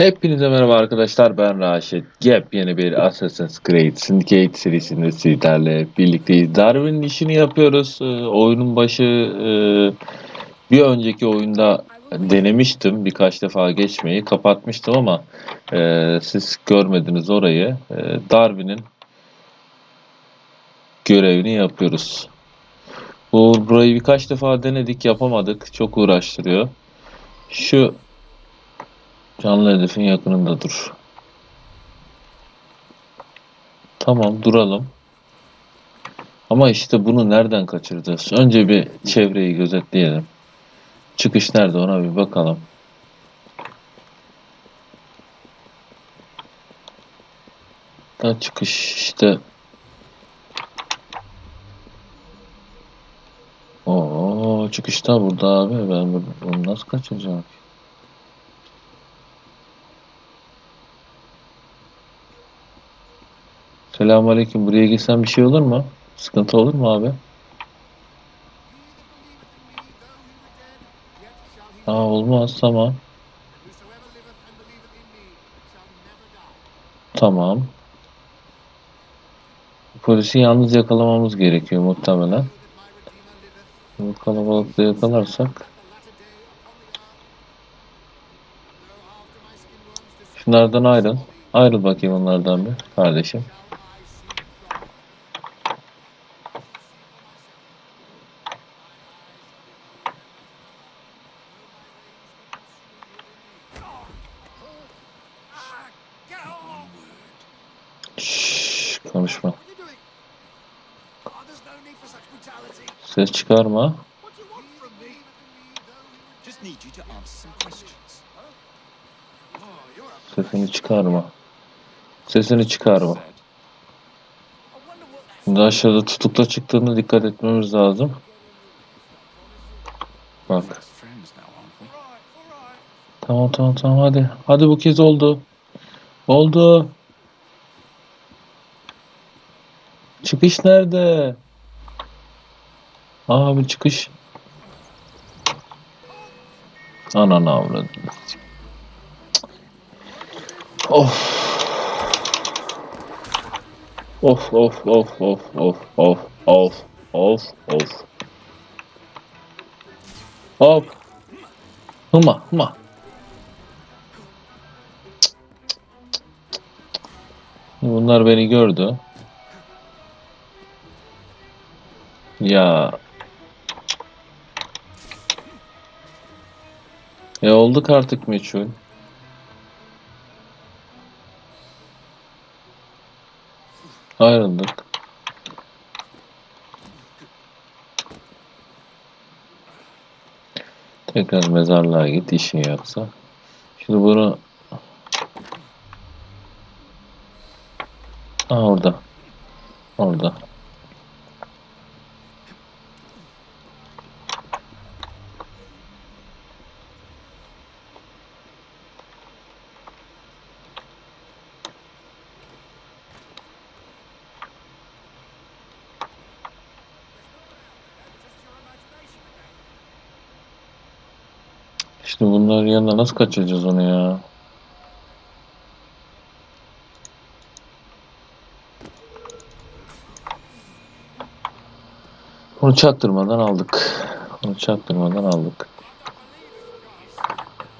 Hepinize merhaba arkadaşlar ben Raşit. Gap yeni bir Assassin's Creed Syndicate serisinde sizlerle birlikteyiz. Darwin'in işini yapıyoruz. Ee, oyunun başı e, bir önceki oyunda denemiştim birkaç defa geçmeyi kapatmıştım ama e, siz görmediniz orayı. E, Darwin'in görevini yapıyoruz. Bu burayı birkaç defa denedik yapamadık. Çok uğraştırıyor. Şu Canlı hedefin yakınında dur. Tamam duralım. Ama işte bunu nereden kaçıracağız? Önce bir çevreyi gözetleyelim. Çıkış nerede ona bir bakalım. Da çıkış işte. Oo çıkış da burada abi. Ben bunu nasıl kaçıracağım? Selamünaleyküm. Buraya girsem bir şey olur mu? Sıkıntı olur mu abi? Aa olmaz tamam. Tamam. Polisi yalnız yakalamamız gerekiyor muhtemelen. Bu kalabalıkta yakalarsak. Şunlardan ayrıl. Ayrıl bakayım onlardan bir kardeşim. Çıkarma. Sesini çıkarma. Sesini çıkarma. Şimdi aşağıda tutukla çıktığına dikkat etmemiz lazım. Bak. Tamam tamam tamam hadi. Hadi bu kez oldu. Oldu. Çıkış nerede? Abi çıkış. Ananı avradım. Of. Of of of of of of of of of. Hop. Hıma hıma. Bunlar beni gördü. Ya. E olduk artık meçhul. Ayrıldık. Tekrar mezarlığa git işini yapsa. Şimdi bunu Aa orada. Orada. İşte yanına nasıl kaçıracağız onu ya? Onu çaktırmadan aldık. Onu çaktırmadan aldık.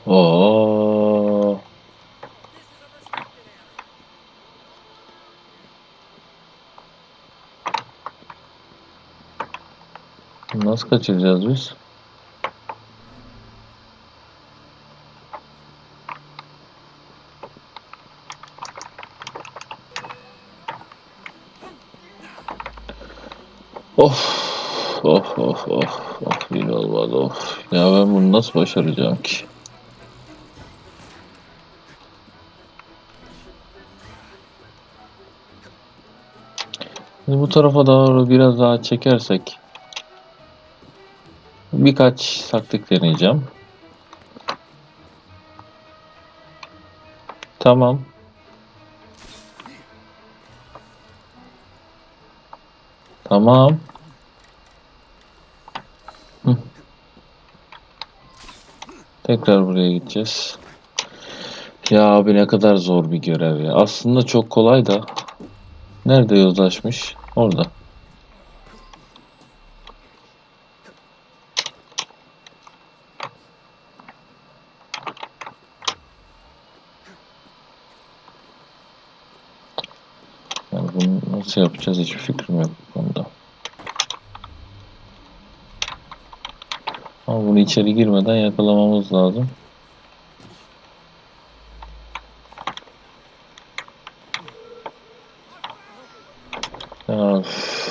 Oo. Nasıl kaçıracağız biz? Of. Of of of of yine olmadı of. Ya ben bunu nasıl başaracağım ki? Şimdi bu tarafa doğru biraz daha çekersek birkaç taktik deneyeceğim. Tamam. Tamam. Tekrar buraya gideceğiz. Ya abi ne kadar zor bir görev ya. Aslında çok kolay da. Nerede yozlaşmış? Orada. Yani bunu nasıl yapacağız hiçbir fikrim yok bu konuda. Ama bunu içeri girmeden yakalamamız lazım. Üf.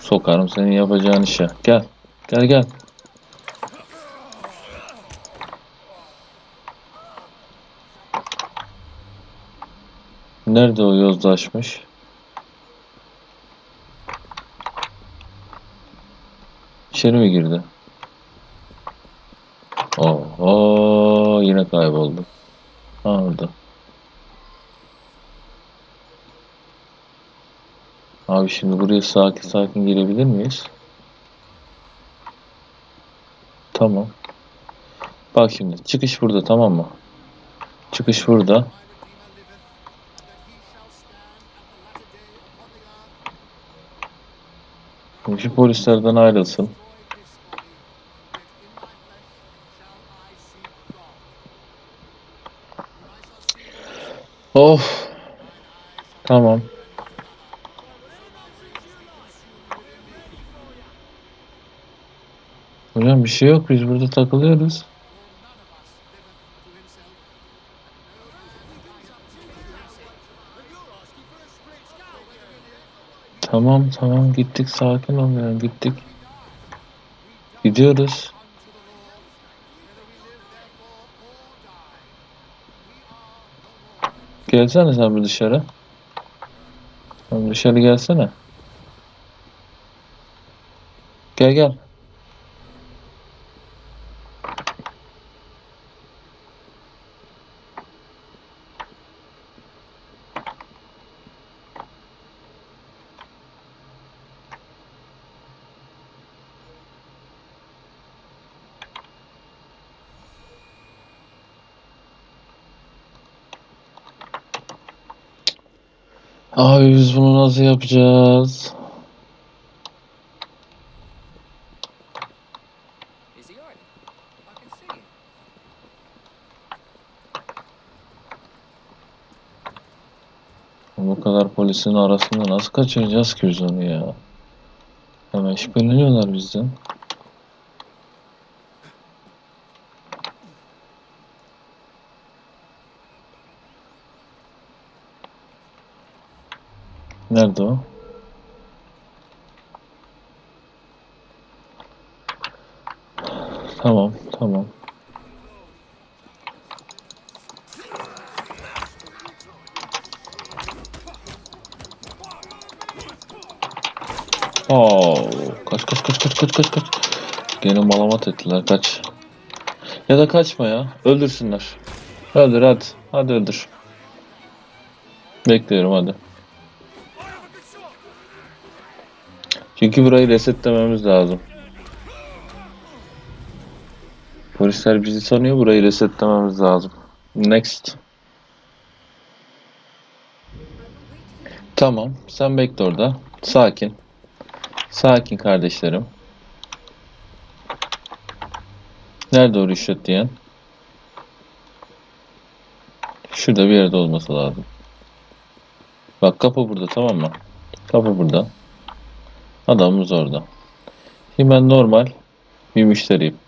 Sokarım senin yapacağın işe. Gel. Gel gel. Nerede o yozlaşmış? İçeri mi girdi? Oho yine kayboldu. Ha orada. Abi şimdi buraya sakin sakin girebilir miyiz? Tamam. Bak şimdi çıkış burada tamam mı? Çıkış burada. Şu polislerden ayrılsın. Of. Tamam. Hocam bir şey yok. Biz burada takılıyoruz. Tamam tamam gittik sakin ol ya gittik. Gidiyoruz. Gelsene sen bir dışarı. Sen dışarı gelsene. Gel gel. Abi biz bunu nasıl yapacağız? Bu kadar polisin arasında nasıl kaçıracağız ki biz onu ya? Hemen şüpheleniyorlar bizden. Nerede o? Tamam, tamam. Oo, kaç kaç kaç kaç kaç kaç kaç. Gene malamat ettiler kaç. Ya da kaçma ya. Öldürsünler. Öldür hadi. Hadi öldür. Bekliyorum hadi. Çünkü burayı resetlememiz lazım. Polisler bizi sanıyor. Burayı resetlememiz lazım. Next. Tamam. Sen bekle orada. Sakin. Sakin kardeşlerim. Nerede o rüşvet diyen? Şurada bir yerde olması lazım. Bak kapı burada tamam mı? Kapı burada. Adamımız orada. Şimdi ben normal bir müşteriyim.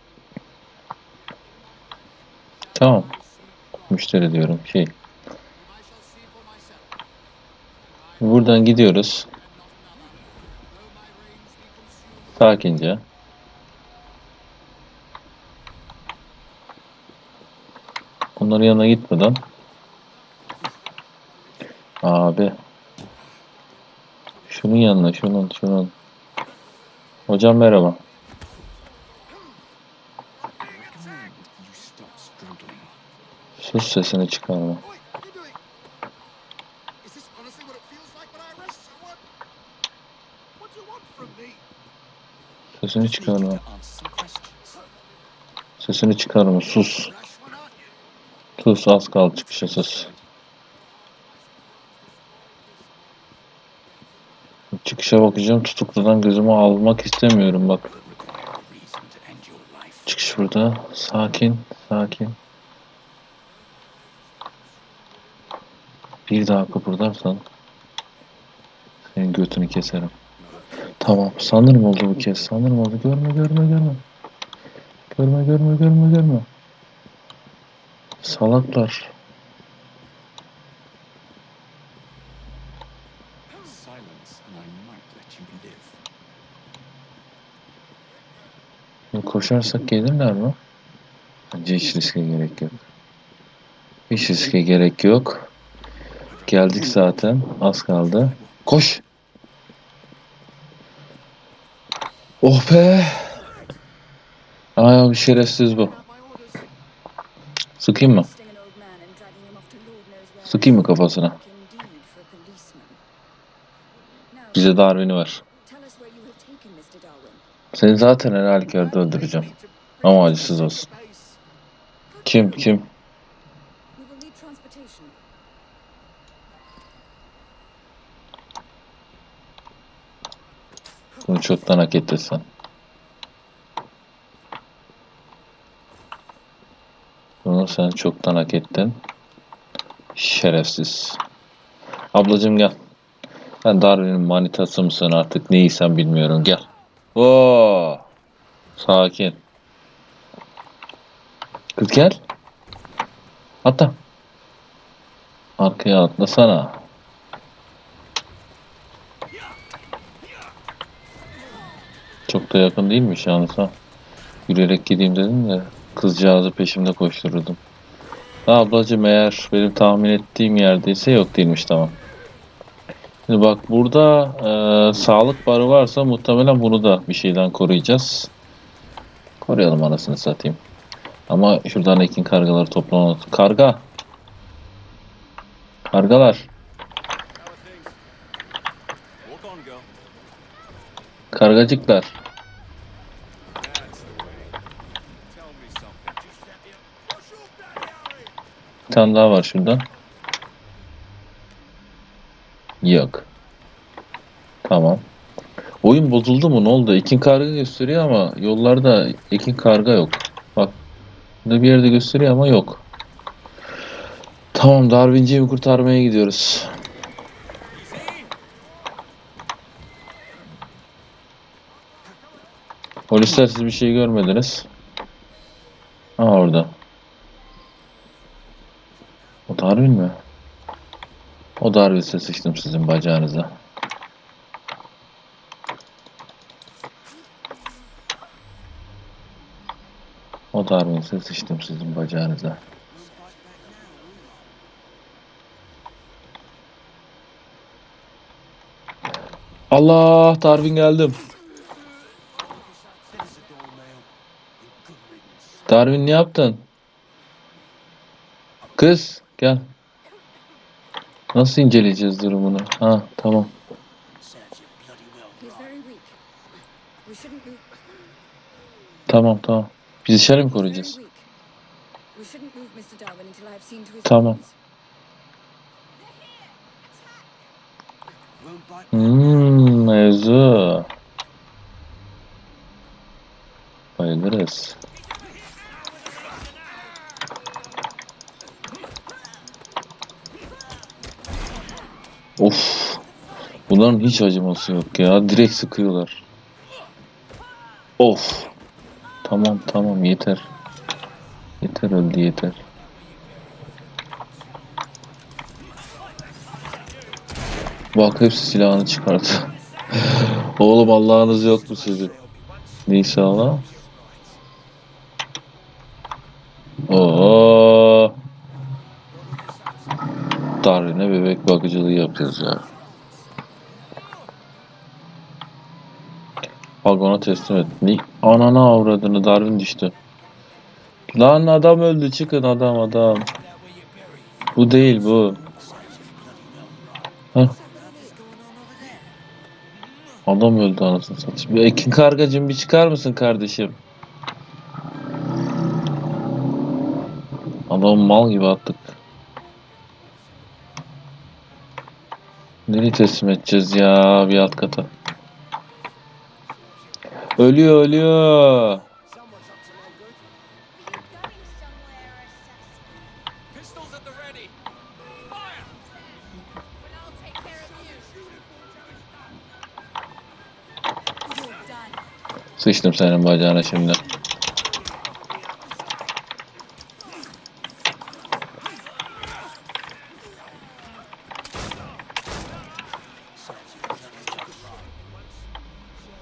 Tamam. Müşteri diyorum şey. Buradan gidiyoruz. Sakince. Onların yanına gitmeden. Abi. Şunun yanına, şunun, şunun. Hocam merhaba. Sus sesini çıkarma. Sesini çıkarma. Sesini çıkarma. Sus. Sus az kaldı çıkışa sus. Çıkışa bakacağım. Tutukludan gözümü almak istemiyorum bak. Çıkış burada. Sakin. Sakin. Bir daha kıpırdarsan senin götünü keserim. Tamam. Sanırım oldu bu kez. Sanırım oldu. Görme görme görme. Görme görme görme görme. Salaklar. Koşarsak gelirler mi? Bence hiç riske gerek yok. Hiç riske gerek yok. Geldik zaten. Az kaldı. Koş. Oh be. Aa bir şerefsiz bu. Sıkayım mı? Sıkayım mı kafasına? Bize Darwin'i ver. Seni zaten her halükarda öldüreceğim. Ama acısız olsun. Kim kim? Bunu çoktan hak ettin sen. Bunu sen çoktan hak ettin. Şerefsiz. Ablacım gel. Sen Darwin'in manitası mısın artık neysen bilmiyorum gel. Oo. Sakin. Kız gel. Atla. Arkaya atlasana. Çok da yakın değilmiş yalnız ha. Yürüyerek gideyim dedim de kızcağızı peşimde koştururdum. Ablacım eğer benim tahmin ettiğim yerdeyse yok değilmiş tamam. Şimdi bak burada e, sağlık barı varsa muhtemelen bunu da bir şeyden koruyacağız. Koruyalım anasını satayım. Ama şuradan ekin kargaları toplamalı. Karga. Kargalar. Kargacıklar. Bir tane daha var şurada. Yok. Tamam. Oyun bozuldu mu? Ne oldu? Ekin karga gösteriyor ama yollarda ekin karga yok. Bak. Burada bir yerde gösteriyor ama yok. Tamam Darwin'ciğimi kurtarmaya gidiyoruz. Polisler siz bir şey görmediniz. Ha orada. O Darwin mi? O Darwin'se sıçtım sizin bacağınıza. O Darwin'se sıçtım sizin bacağınıza. Allah Darwin geldim. Darwin ne yaptın? Kız gel. Nasıl inceleyeceğiz durumunu? Ha tamam. Tamam tamam. Biz içeri mi koruyacağız? Tamam. Hmm, mevzu. Bayılırız. Of. Bunların hiç acıması yok ya. Direkt sıkıyorlar. Of. Tamam tamam yeter. Yeter öldü yeter. Bak hepsi silahını çıkardı. Oğlum Allah'ınız yok mu sizin? Neyse Allah. Oo. Darwin'e bebek bakıcılığı yapıyoruz ya. Vagona teslim et. Ni anana avradını Darwin düştü. Lan adam öldü çıkın adam adam. Bu değil bu. Heh. Adam öldü anasını satayım. Bir Ekin kargacığım bir çıkar mısın kardeşim? Adamı mal gibi attık. Nereye teslim edeceğiz ya bir alt kata? Ölüyor ölüyor. Someone's up to no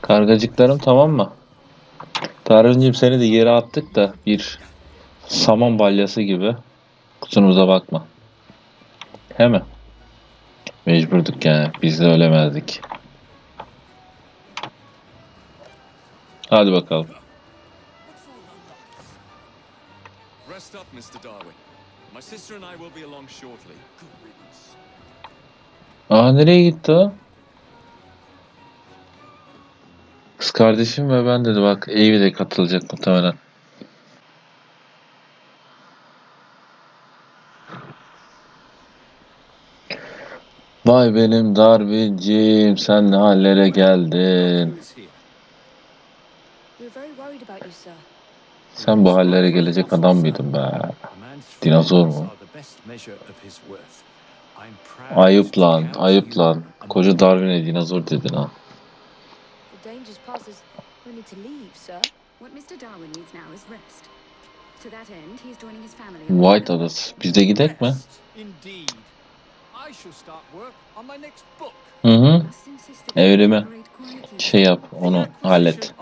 Kargacıklarım tamam mı? Tarıncığım seni de yere attık da bir saman balyası gibi. Kusurumuza bakma. He mi? Mecburduk yani. Biz de ölemezdik. Hadi bakalım. Rest up, Mr. Darwin. My sister and I will be along shortly. Aa nereye gitti o? Kardeşim ve ben dedi bak Evi de katılacak muhtemelen. Vay benim Darwin'cim sen ne hallere geldin. Sen bu hallere gelecek adam mıydın be? Dinozor mu? Ayıp lan, ayıp lan. Koca Darwin'e dinozor dedin ha. Danger's past us. We need to leave, sir. What Mr. Darwin needs now is rest. To that end, he's joining his family. White Adası. Biz de gidek mi? Indeed. I shall start work on my next book. Hı hı. Quietly. Şey yap, onu hallet.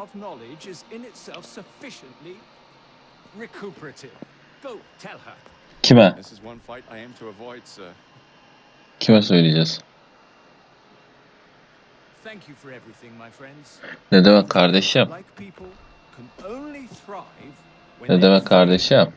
Kime? This is one fight I aim to avoid, sir. Kime söyleyeceğiz? Thank you for everything, my friends. Ne demek kardeşim? Ne demek kardeşim?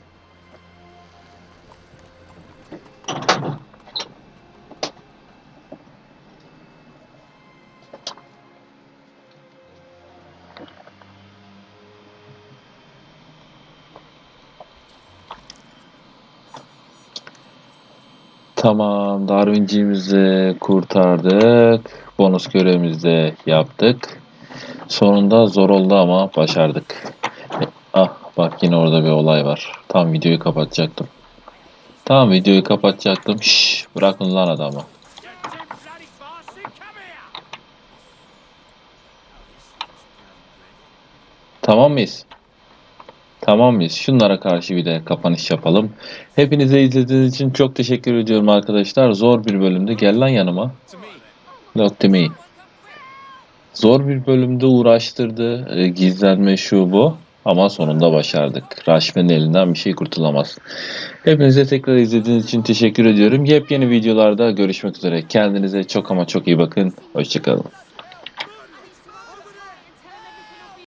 Tamam, Darwinciğimizi kurtardık. Bonus görevimizi de yaptık. Sonunda zor oldu ama başardık. Ah bak yine orada bir olay var. Tam videoyu kapatacaktım. Tam videoyu kapatacaktım. Şşş bırakın lan adamı. Tamam mıyız? Tamam mıyız? Şunlara karşı bir de kapanış yapalım. Hepinize izlediğiniz için çok teşekkür ediyorum arkadaşlar. Zor bir bölümde. Gel lan yanıma. To me. Zor bir bölümde uğraştırdı. e, Gizlenme şu bu. Ama sonunda başardık. Raşmen'in elinden bir şey kurtulamaz. Hepinize tekrar izlediğiniz için teşekkür ediyorum. Yepyeni videolarda görüşmek üzere. Kendinize çok ama çok iyi bakın. Hoşçakalın.